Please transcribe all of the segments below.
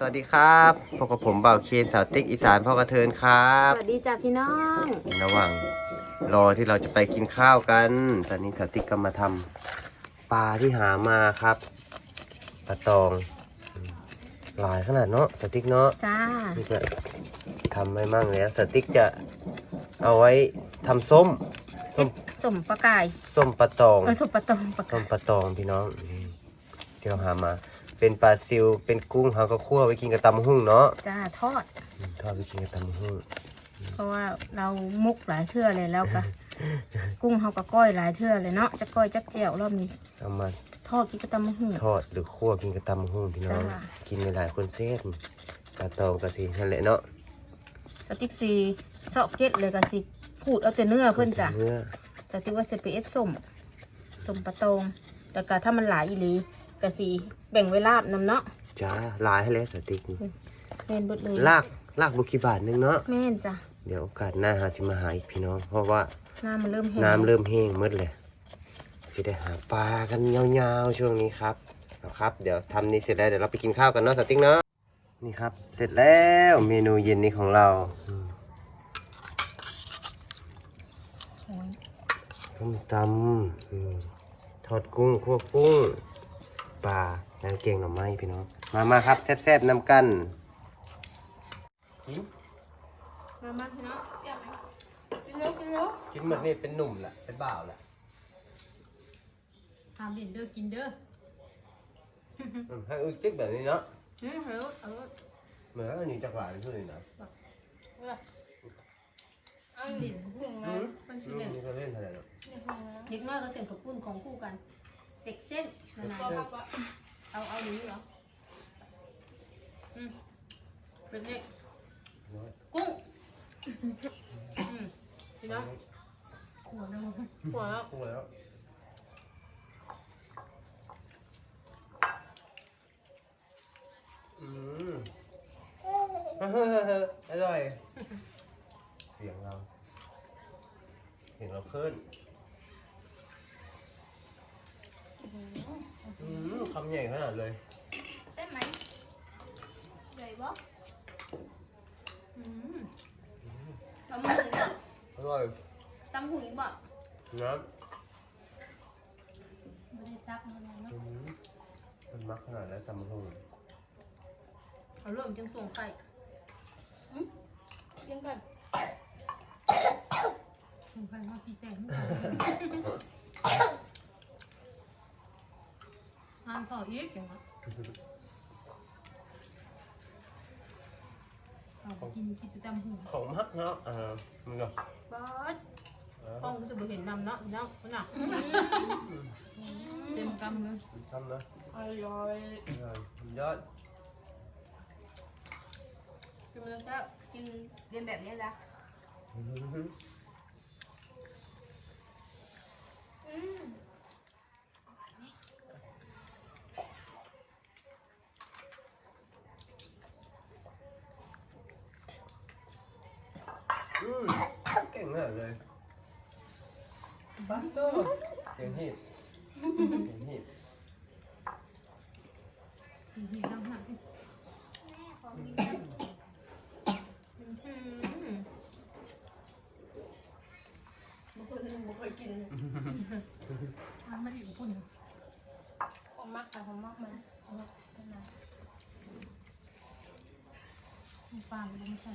สวัสดีครับพบกับผมบ่าวเคนสาวติ๊กอีสานพ่อกระเทินครับ สวัสดีจ้าพี่น้องระหว่างรอที่เราจะไปกินข้าวกัน ตอนนี้สาวติ๊กก็มาทำปลาที่หามาครับปลาตองอืมหลายขนาดเนาะสาวติ๊กเนาะ จ้านี่จะทำไว้มั่งแล้วสาวติ๊กจะเอาไว้ทำส้ม ส้มสมปลากายส้มปลาตอง เออสมปลาตองปลาส้กามยปลาตองพี่น้องนี่ที่เราหามา เป็นปลาซิวเป็นกุ้งเขาก็คั่วไว้กินกับตำหุ่งเนาะจ้าทอดอืมทอดไปกินกับตำหุ่งเพราะว่าเรามุกหลายเทื่อเลยแล้วก็กุ้งเขาก็ก้อยหลายเทื่อเลยเนาะจะก้อยจักเจียวรอบนี้เอามาทอดกินกระตำมะหุ่ง ทอดหรือคั่วกินกับตำหุ่งพี่น้องจ้า กินหลายๆคนเส้นปลาตองกะทินั่นแหละเนาะกระติกซีซอกเจ็ดเลยกะสิพูดเอาแต่เนื้อเพิ่นจ้ะเนื้อแต่ที่ว่าเซเปเอสส้มสมปลาตองแต่ก็ถ้ามันหลายอีหลี กะสิแบ่งไว้ลาบน้ำเนาะจ้าลายให้แล้วสติกนี่แม่นเบิดเลยลากลากบุกีบาทหนึงเนาะแม่นจ้ะเดี๋ยวโอกาสหน้าหาสิมาหาอีกพี่น้องเพราะว่าน้ำมันเริ่มแห้งน้ำเริ่มแห้งหมืดเลยจะได้หาปลากันยาวๆช่วงนี้ครับเอาครับ เดี๋ยวทำนี้เสร็จแล้วเดี๋ยวเราไปกินข้าวกันเนาะสติ๊กเนาะนี่ครับ เสร็จแล้วเมนูเย็นนี้ของเราอืมโอ้ยส้มตำอืมทอดกุ้งคั่วกุ้ง ปลาน้ำเกงหน่อไม้พี่น้อง มามาครับแซ่บๆนำกันมามาพี่น้องกินเร็วกินเร็วกินหมดนี่เป็นหนุ่มแหละเป็นบ่าวแหละทำเด่นเด้อกินเด้ออืมให้อึดจิ๊กแบบนี้เนาะอืมเร็วเอาเหมือนอันนี้จักหวานที่สุดเลยนะอันดินพุ่งอืนะมมันอืชิมเล่นนี่ก็เล่นอะไรเนาะเด็กน้อยก็เสียงกับปุ้นของคู่กัน เด็กเส้นนานๆเอาเอาหรือเหรออืมเป็นเด็กกุ้งอืมพี่น้องหัวแล้วหัวแล้วพูดแล้วอืมเฮ้ยอร่อยเสียงเราเสียงเราขึ้น อืมคำใหญ่ขนาดเลยเส้นไหมใหญ่ปะอืมตำหูอีกบ่อร่อยตำหูอีกบ่น้ไม่ได้ซักมันเลยำเนาะอืมมันมักขนาดแล้วตำหูเอาเริ่มจังส่งไข่อืมยังกันส่งไข่มาพี่แต่ง งานพออีกจังวะเอากินกินแต่ตำหูของมักเนาะอ่ามึงเหรอบอสกล้องก็จะบ่เห็นนำเนาะพี่น้องพี่น้องเต็มกำเลยทำนะอร่อยอร่อยยอดกินแล้วก็กินเรียนแบบนี้ละอืม เก่งมากเลยบ้าโตเก่งฮีบเก่งฮีบหิวน้ำหนักอบางคนไม่เคยกินมันไม่ได้อยู่พุ่นผมมักแต่ผมมักมันผมมักมันนะปลาไม่ใช่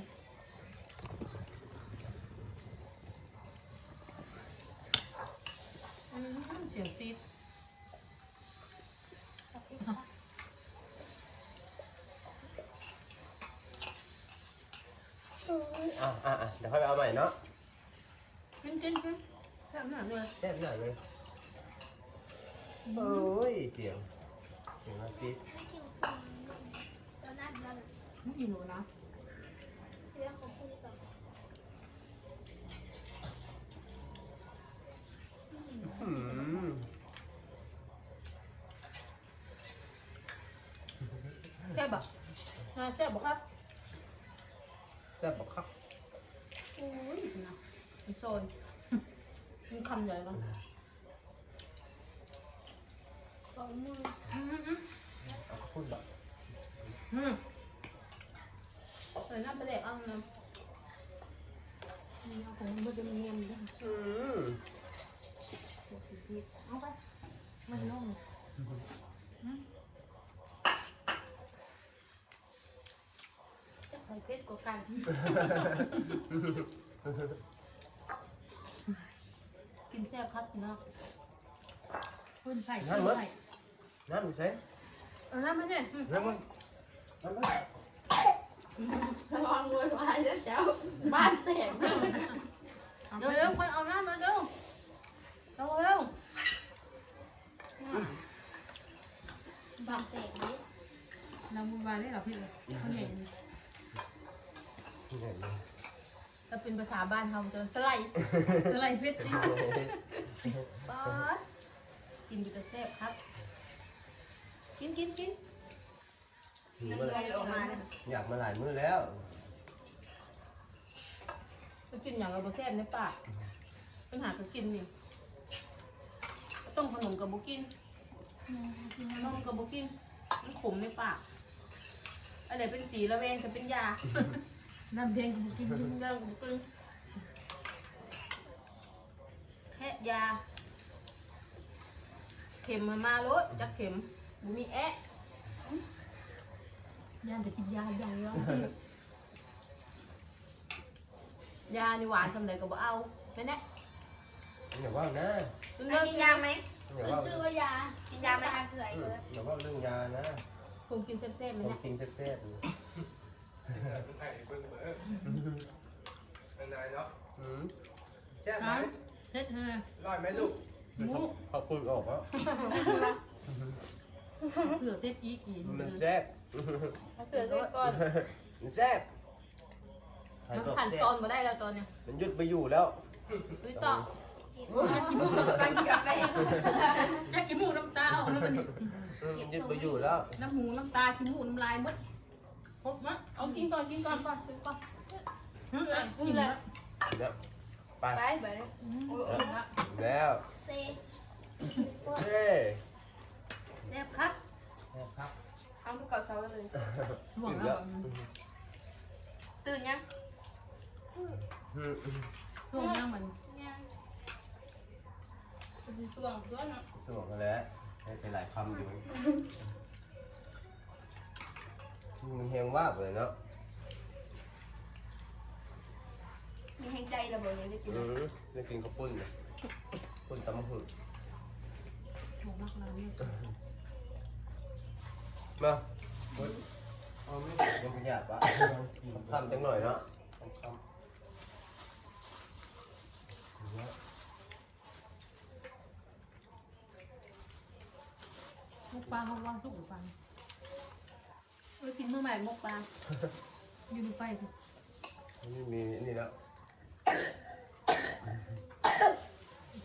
อะอะอะเดี๋ยวค่อยไปเอาใหม่เนาะกินกินกินแค่นั้นเลยแซ่บหน่อยเลยโอ้ยเสียงเสียงมาซิไม่อิ่มหรอกนะอืมแซ่บปะน่าแซ่บปะครับแซ่บบอกครับ โอ้ยนะมันโซนมันคำใหญ่ปะสองมืออืมอืมเอาข้าวปุ้นแบบอืมเออน้ำปลาแดกเอาน้นี่เอาของมันจะเนียนนะอืมเอาไปมันน่องำไข่เป็ดกว่ากันกินแซ่บครับพี่น้องพุ่นไข่พุ่นไข่น้ำอยู่ใส่เอาน้ำมาเนี่ยน้ำมันน้ำมันระวังด้วยว่าเดี๋ยวเจ้าบ้านแตกนะเดี๋ยวเร็วคนเอาน้ำมาเร็วเร็วเร็วบ้านแตกนี่น้ำบุญบาได้หรอพี่เขาใหญ่ที่ไหนเนี่ย ถ้าเป็นภาษาบ้านเขาจะสไลด์อะไรเพชรป๊าดกินอยู่แต่แซ่บครับ กินกินกินหิวน้ำมาเกแล้ลืวอออกมาเนี่ยอยากมาหลายมื้อแล้วก็กินอย่างเราบ่แซ่บในปากปัญหาก็กินนี่ต้มขนมกับบุกินนมกับบุกินมันขมในปากอะไรเป็นสีระแวงจะเป็นยา น้ำแดงกินกินยากับบุกินแค่ยา เข็มมามาโลดจักเข็มบุมีแอะย่านจะกินยาอย่างเดียวยานี่หวานทำไรก็บ่เอาแค่นี้อย่าว่านะเลิกกินยาไหมอย่าขึ้นว่าชื่อว่ายากินยาไหมเกลืออืเยมอะอย่าว่าเรื่องยานะคงกินแซ่บๆคมันนเนี่ยกินแซ่บๆ ไข่เบิ่งเบิ่งเป็นไงเนาะอืมแซ่บไหมครับเพชรฮะร่อยไหมลูกหมูเขาพูดออกแล้วเสือเพชรอีกอีกมันแซ่บเสือด้วยก่อนมันแซ่บใครมันบอกผ่านแซ่ตอบนมาได้แล้วตอนเนี้ยมันหยุดไปอยู่แล้วดูต่อกันกับไปอยากกินหมูน้ำตาออกแล้วมันอืมมันหยุดไปอยู่แล้ว น้ำหมูน้ำตากินหมูน้ำลายมด ครบมั้ยเอากินก่อนกินก่อนก่อนกินก่อนกินแล้วเดี๋ยวไปไปไปโอ้ยแล้วเซ่เฮ้ยแซ่บครับครับเอาทุกกอดเสาเลยห่วงแล้วตื่นยังช่วงนั้นมันช่วงช่วงนะสมองแล้วให้เป็นหลายคำอยู่ มันเฮงว่าบเลยเนาะมีแห้งใจระเบิดยังได้กินอืมได้กินข้าวปุ้นเนี่ยปุ้นตำหุ่นห่วงมากเลยมาเฮ้ยเอาไม่ยังไม่อยากปะทำจังหน่อยเนาะทำๆเนี่ยลูกปลาเขาว่าสุกปลา ไปกินมื้อใหม่มกปลาอยู่ในไฟสินี่มีนี่แล้ว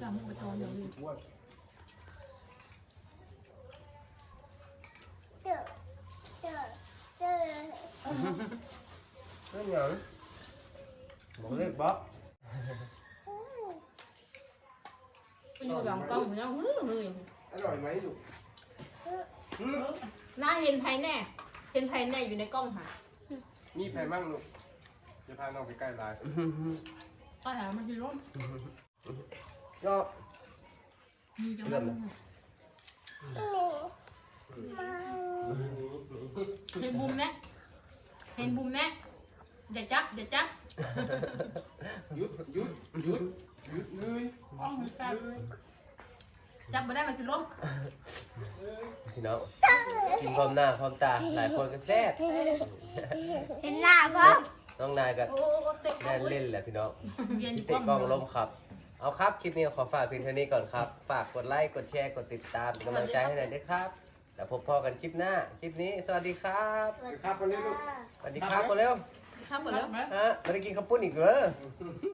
จำไปตอนเดียวนี้เจอเจอเจอนั่นหยังบอกเลขบ๊อบไปอยู่หลังกล้องเนี่ยฮือฮืออร่อยไหมลูกน้าเห็นภายแน่ เห็นภายแน่อยู่ในกล้องหาอืมีแพมั่งลูกจะพาน้องไปใกล้ลายไปหามันที่ร่มก็มีจังหวะเห็นบุมแนะเห็นบุมแนะอย่าจับอย่าจับหยุดหยุดหยุดหยุดเลยอ้องมันแซ่บ จับมาได้มันที่ร่มพี่น้องกินพร้อมหน้าพร้อมตาหลายคนก็แซ่บเห็นหน้าพ่อน้องนายก็โอ้เตะแน่นเล่นแหละพี่น้องเย็นเตะกล้องล้มครับ เอาครับคลิปนี้ขอฝากเพียงเท่านี้ก่อนครับ ฝากกดไลค์กดแชร์กดติดตามเป็นกำลังใจให้หน่อยด้วยครับแล้วพบพอกันคลิปหน้าคลิปนี้สวัสดีครับครับวันนี้ลูกสวัสดีครับคนเร็วครับหมดแล้วฮะไม่ได้กินข้าวปุ้นอีกเหรอ